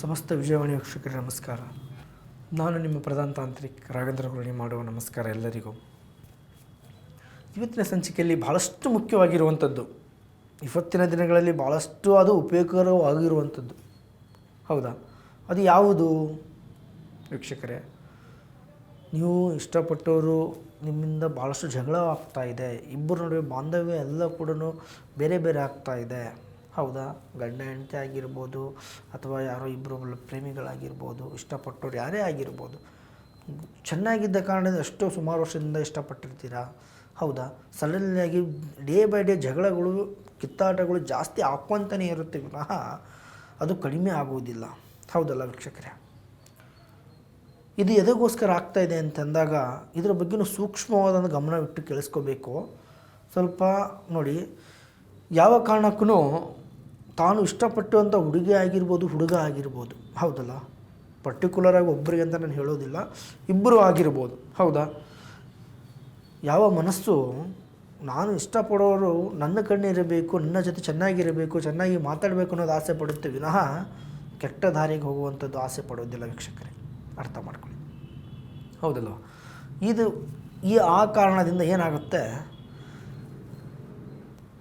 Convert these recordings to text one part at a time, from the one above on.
ಸಮಸ್ತ ವಿಜಯವಾಣಿ ವೀಕ್ಷಕರಿಗೆ ನಮಸ್ಕಾರ. ನಾನು ನಿಮ್ಮ ಪ್ರಧಾನ ತಾಂತ್ರಿಕ ರಾಘೇಂದ್ರ ಹುರುಳಿ ಮಾಡುವ ನಮಸ್ಕಾರ ಎಲ್ಲರಿಗೂ. ಇವತ್ತಿನ ಸಂಚಿಕೆಯಲ್ಲಿ ಭಾಳಷ್ಟು ಮುಖ್ಯವಾಗಿರುವಂಥದ್ದು. ಇವತ್ತಿನ ದಿನಗಳಲ್ಲಿ ಭಾಳಷ್ಟು ಅದು ಉಪಯೋಗಕರವಾಗಿರುವಂಥದ್ದು. ಹೌದಾ? ಅದು ಯಾವುದು? ವೀಕ್ಷಕರೇ, ನೀವು ಇಷ್ಟಪಟ್ಟವರು ನಿಮ್ಮಿಂದ ಭಾಳಷ್ಟು ಜಗಳ ಆಗ್ತಾ ಇದೆ. ಇಬ್ಬರ ನಡುವೆ ಬಾಂಧವ್ಯ ಎಲ್ಲ ಕೂಡ ಬೇರೆ ಬೇರೆ ಆಗ್ತಾ ಇದೆ. ಹೌದಾ? ಗಂಡ ಹೆಂಡತಿ ಆಗಿರ್ಬೋದು ಅಥವಾ ಯಾರೋ ಇಬ್ಬರು ಪ್ರೇಮಿಗಳಾಗಿರ್ಬೋದು, ಇಷ್ಟಪಟ್ಟವ್ರು ಯಾರೇ ಆಗಿರ್ಬೋದು, ಚೆನ್ನಾಗಿದ್ದ ಕಾರಣದಿಂದ ಎಷ್ಟೋ ಸುಮಾರು ವರ್ಷದಿಂದ ಇಷ್ಟಪಟ್ಟಿರ್ತೀರಾ? ಹೌದಾ? ಸಡನ್ಲಿಯಾಗಿ ಡೇ ಬೈ ಡೇ ಜಗಳಗಳು, ಕಿತ್ತಾಟಗಳು ಜಾಸ್ತಿ ಹಾಕ್ಕೊಂತಾನೆ ಇರುತ್ತೆ ವಿನಃ ಅದು ಕಡಿಮೆ ಆಗುವುದಿಲ್ಲ. ಹೌದಲ್ಲ ವೀಕ್ಷಕರೇ? ಇದು ಎದಕ್ಕೋಸ್ಕರ ಆಗ್ತಾ ಇದೆ ಅಂತಂದಾಗ ಇದರ ಬಗ್ಗೆನೂ ಸೂಕ್ಷ್ಮವಾದ ಗಮನವಿಟ್ಟು ಕೇಳಿಸ್ಕೋಬೇಕು. ಸ್ವಲ್ಪ ನೋಡಿ, ಯಾವ ಕಾರಣಕ್ಕೂ ತಾನು ಇಷ್ಟಪಟ್ಟುವಂಥ ಹುಡುಗಿ ಆಗಿರ್ಬೋದು, ಹುಡುಗ ಆಗಿರ್ಬೋದು, ಹೌದಲ್ಲ? ಪರ್ಟಿಕ್ಯುಲರಾಗಿ ಒಬ್ಬರಿಗೆ ಅಂತ ನಾನು ಹೇಳೋದಿಲ್ಲ ಇಬ್ಬರು ಆಗಿರ್ಬೋದು, ಹೌದಾ? ಯಾವ ಮನಸ್ಸು, ನಾನು ಇಷ್ಟಪಡೋರು ನನ್ನ ಕಣ್ಣಿರಬೇಕು, ನನ್ನ ಜೊತೆ ಚೆನ್ನಾಗಿರಬೇಕು, ಚೆನ್ನಾಗಿ ಮಾತಾಡಬೇಕು ಅನ್ನೋದು ಆಸೆ ಪಡುತ್ತೆ ವಿನಃ ಕೆಟ್ಟ ದಾರಿಗೆ ಹೋಗುವಂಥದ್ದು ಆಸೆ ಪಡೋದಿಲ್ಲ ವೀಕ್ಷಕರೇ. ಅರ್ಥ ಮಾಡ್ಕೊಳ್ಳಿ. ಹೌದಲ್ವ? ಇದು ಈ ಆ ಕಾರಣದಿಂದ ಏನಾಗುತ್ತೆ?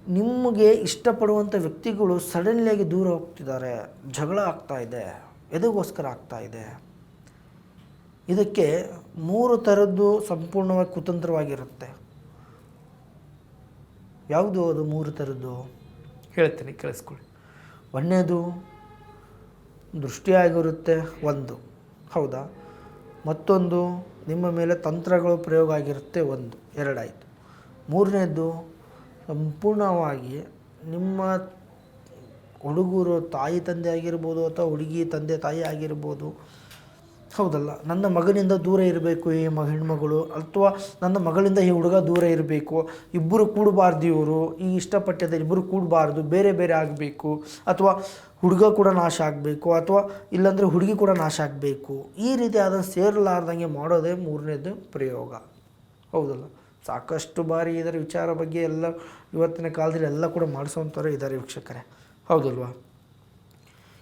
ನಿಮಗೆ ಇಷ್ಟಪಡುವಂಥ ವ್ಯಕ್ತಿಗಳು ಸಡನ್ಲಿಯಾಗಿ ದೂರ ಹೋಗ್ತಿದ್ದಾರೆ ಜಗಳ ಆಗ್ತಾ ಇದೆ ಎದಗೋಸ್ಕರ ಆಗ್ತಾ ಇದೆ. ಇದಕ್ಕೆ ಮೂರು ಥರದ್ದು ಸಂಪೂರ್ಣವಾಗಿ ಕುತಂತ್ರವಾಗಿರುತ್ತೆ. ಯಾವುದು ಅದು ಮೂರು ಥರದ್ದು? ಹೇಳ್ತೀನಿ ಕೇಳಿಸ್ಕೊಳ್ಳಿ. ಒಂದನೇದು ದೃಷ್ಟಿಯಾಗಿರುತ್ತೆ ಒಂದು. ಹೌದಾ? ಮತ್ತೊಂದು ನಿಮ್ಮ ಮೇಲೆ ತಂತ್ರಗಳು ಪ್ರಯೋಗ ಆಗಿರುತ್ತೆ ಒಂದು ಎರಡಾಯಿತು. ಮೂರನೇದು ಸಂಪೂರ್ಣವಾಗಿ ನಿಮ್ಮ ಹುಡುಗರು ತಾಯಿ ತಂದೆ ಆಗಿರ್ಬೋದು ಅಥವಾ ಹುಡುಗಿ ತಂದೆ ತಾಯಿ ಆಗಿರ್ಬೋದು. ಹೌದಲ್ಲ, ನನ್ನ ಮಗನಿಂದ ದೂರ ಇರಬೇಕು ಈ ಮ, ಹೆಣ್ಮಗಳು ಅಥವಾ ನನ್ನ ಮಗಳಿಂದ ಈ ಹುಡುಗ ದೂರ ಇರಬೇಕು. ಇಬ್ಬರು ಕೂಡಬಾರ್ದು ಇವರು, ಈ ಇಷ್ಟಪಟ್ಟದ ಇಬ್ಬರು ಕೂಡಬಾರ್ದು, ಬೇರೆ ಬೇರೆ ಆಗಬೇಕು. ಅಥವಾ ಹುಡುಗ ಕೂಡ ನಾಶ ಆಗಬೇಕು, ಅಥವಾ ಇಲ್ಲಾಂದರೆ ಹುಡುಗಿ ಕೂಡ ನಾಶ ಆಗಬೇಕು. ಈ ರೀತಿ ಅದನ್ನು ಸೇರಲಾರ್ದಂಗೆ ಮಾಡೋದೇ ಮೂರನೇದು ಪ್ರಯೋಗ. ಹೌದಲ್ಲ? ಸಾಕಷ್ಟು ಬಾರಿ ಇದರ ವಿಚಾರ ಬಗ್ಗೆ ಎಲ್ಲ ಇವತ್ತಿನ ಕಾಲದಲ್ಲಿ ಎಲ್ಲ ಕೂಡ ಮಾಡಿಸೋವಂಥವ್ರು ಇದ್ದಾರೆ ವೀಕ್ಷಕರೇ. ಹೌದಲ್ವಾ?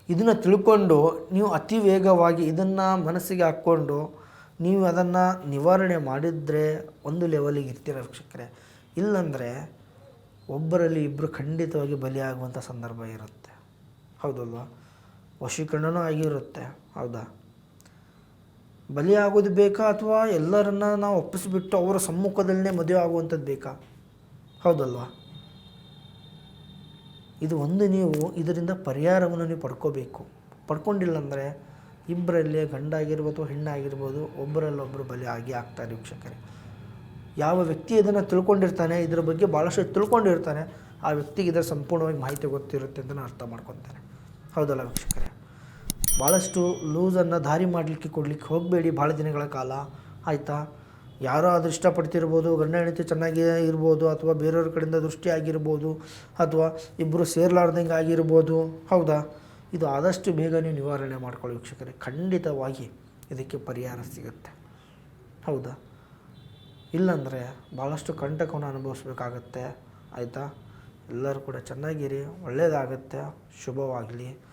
ಇದನ್ನು ತಿಳ್ಕೊಂಡು ನೀವು ಅತಿ ವೇಗವಾಗಿ ಇದನ್ನು ಮನಸ್ಸಿಗೆ ಹಾಕ್ಕೊಂಡು ನೀವು ಅದನ್ನು ನಿವಾರಣೆ ಮಾಡಿದರೆ ಒಂದು ಲೆವೆಲಿಗೆ ಇರ್ತೀರ ವೀಕ್ಷಕರೇ. ಇಲ್ಲಂದರೆ ಒಬ್ಬರಲ್ಲಿ ಇಬ್ಬರು ಖಂಡಿತವಾಗಿ ಬಲಿಯಾಗುವಂಥ ಸಂದರ್ಭ ಇರುತ್ತೆ. ಹೌದಲ್ವಾ? ವಶೀಕರಣನೂ ಆಗಿರುತ್ತೆ. ಹೌದಾ? ಬಲಿಯಾಗೋದು ಬೇಕಾ ಅಥವಾ ಎಲ್ಲರನ್ನ ನಾವು ಒಪ್ಪಿಸಿಬಿಟ್ಟು ಅವರ ಸಮ್ಮುಖದಲ್ಲೇ ಮದುವೆ ಆಗುವಂಥದ್ದು ಬೇಕಾ? ಹೌದಲ್ವಾ? ಇದು ಒಂದು ನೀವು ಇದರಿಂದ ಪರಿಹಾರವನ್ನು ನೀವು ಪಡ್ಕೋಬೇಕು. ಪಡ್ಕೊಂಡಿಲ್ಲ ಅಂದರೆ ಇಬ್ಬರಲ್ಲಿ ಗಂಡ ಆಗಿರ್ಬೋದು ಹೆಣ್ಣಾಗಿರ್ಬೋದು ಒಬ್ಬರಲ್ಲೊಬ್ಬರು ಬಲಿ ಆಗಿ ಆಗ್ತಾರೆ ವೀಕ್ಷಕರೇ. ಯಾವ ವ್ಯಕ್ತಿ ಇದನ್ನು ತಿಳ್ಕೊಂಡಿರ್ತಾನೆ, ಇದರ ಬಗ್ಗೆ ಭಾಳಷ್ಟು ತಿಳ್ಕೊಂಡಿರ್ತಾನೆ, ಆ ವ್ಯಕ್ತಿಗೆ ಇದರ ಸಂಪೂರ್ಣವಾಗಿ ಮಾಹಿತಿ ಗೊತ್ತಿರುತ್ತೆ ಅಂತ ನಾನು ಅರ್ಥ ಮಾಡ್ಕೊತಾನೆ ಹೌದಲ್ಲ ವೀಕ್ಷಕರೇ? ಭಾಳಷ್ಟು ಲೂಸನ್ನು ದಾರಿ ಮಾಡಲಿಕ್ಕೆ ಕೊಡಲಿಕ್ಕೆ ಹೋಗಬೇಡಿ ಭಾಳ ದಿನಗಳ ಕಾಲ, ಆಯಿತಾ? ಯಾರೋ ಅದು ಇಷ್ಟಪಡ್ತಿರ್ಬೋದು, ಗಂಡ ಹೆಂಡತಿ ಚೆನ್ನಾಗಿ ಇರ್ಬೋದು, ಅಥವಾ ಬೇರೆಯವ್ರ ಕಡೆಯಿಂದ ದೃಷ್ಟಿ ಆಗಿರ್ಬೋದು, ಅಥವಾ ಇಬ್ಬರು ಸೇರ್ಲಾರ್ದಂಗೆ ಆಗಿರ್ಬೋದು, ಹೌದಾ? ಇದು ಆದಷ್ಟು ಬೇಗ ನೀವು ನಿವಾರಣೆ ಮಾಡ್ಕೊಳ್ಳಿ ವೀಕ್ಷಕರೇ. ಖಂಡಿತವಾಗಿ ಇದಕ್ಕೆ ಪರಿಹಾರ ಸಿಗುತ್ತೆ. ಹೌದಾ? ಇಲ್ಲಾಂದರೆ ಭಾಳಷ್ಟು ಕಂಟಕವನ್ನು ಅನುಭವಿಸ್ಬೇಕಾಗತ್ತೆ, ಆಯಿತಾ? ಎಲ್ಲರೂ ಕೂಡ ಚೆನ್ನಾಗಿರಿ ಒಳ್ಳೆಯದಾಗತ್ತೆ ಶುಭವಾಗಲಿ.